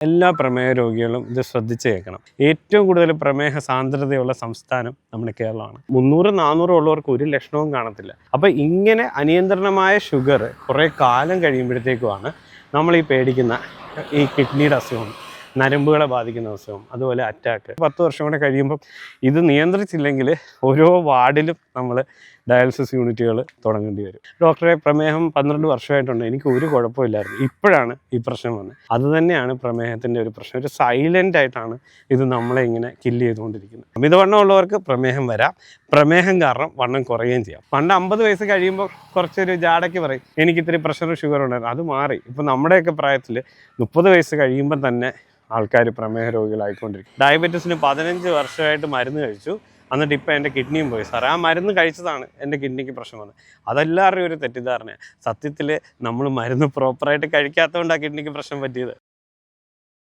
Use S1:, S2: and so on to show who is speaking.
S1: എല്ലാ പ്രമേഹ രോഗികളും ഇത് ശ്രദ്ധിച്ച് കേൾക്കണം. ഏറ്റവും കൂടുതൽ പ്രമേഹ സാന്ദ്രതയുള്ള സംസ്ഥാനം നമ്മുടെ കേരളമാണ്. മുന്നൂറ് നാനൂറ് ഉള്ളവർക്ക് ഒരു ലക്ഷണവും കാണത്തില്ല. അപ്പോൾ ഇങ്ങനെ അനിയന്ത്രണമായ ഷുഗർ കുറേ കാലം കഴിയുമ്പോഴത്തേക്കുമാണ് നമ്മൾ ഈ പേടിക്കുന്ന ഈ കിഡ്നിയുടെ അസുഖം നരമ്പുകളെ ബാധിക്കുന്ന അസുഖം അതുപോലെ അറ്റാക്ക്. പത്ത് വർഷം കൂടെ കഴിയുമ്പം ഇത് നിയന്ത്രിച്ചില്ലെങ്കിൽ ഓരോ വാർഡിലും നമ്മൾ ഡയാലിസിസ് യൂണിറ്റുകൾ തുടങ്ങേണ്ടി വരും. ഡോക്ടറെ പ്രമേഹം പന്ത്രണ്ട് വർഷമായിട്ടുണ്ട്. എനിക്ക് ഒരു കുഴപ്പമില്ലായിരുന്നു. ഇപ്പോഴാണ് ഈ പ്രശ്നം വന്നത്. അത് തന്നെയാണ് പ്രമേഹത്തിന്റെ ഒരു പ്രശ്നം. ഒരു സൈലന്റ് ആയിട്ടാണ് ഇത് നമ്മളെ ഇങ്ങനെ കില്ല് ചെയ്തുകൊണ്ടിരിക്കുന്നത്. അമിതവണ്ണം ഉള്ളവർക്ക് പ്രമേഹം വരാം. പ്രമേഹം കാരണം വണ്ണം കുറയുകയും ചെയ്യാം. പണ്ട് അമ്പത് വയസ്സ് കഴിയുമ്പോൾ കുറച്ചൊരു ജാടയ്ക്ക് പറയും എനിക്ക് ഇത്തിരി പ്രഷറും ഷുഗറും ഉണ്ടായിരുന്നു. അത് മാറി. ഇപ്പം നമ്മുടെയൊക്കെ പ്രായത്തിൽ മുപ്പത് വയസ്സ് കഴിയുമ്പം തന്നെ ആൾക്കാർ പ്രമേഹ രോഗികളായിക്കൊണ്ടിരിക്കും. ഡയബറ്റീസിന് പതിനഞ്ച് വർഷമായിട്ട് മരുന്ന് കഴിച്ചു. എന്നിട്ട് ഇപ്പം എന്റെ കിഡ്നിയും പോയി. സാറേ ആ മരുന്ന് കഴിച്ചതാണ് എന്റെ കിഡ്നിക്ക് പ്രശ്നം വന്നത് അതെല്ലാവരുടെയും ഒരു തെറ്റിദ്ധാരണയാണ് സത്യത്തിൽ നമ്മൾ മരുന്ന് പ്രോപ്പറായിട്ട് കഴിക്കാത്തതുകൊണ്ടാണ് കിഡ്നിക്ക് പ്രശ്നം പറ്റിയത്.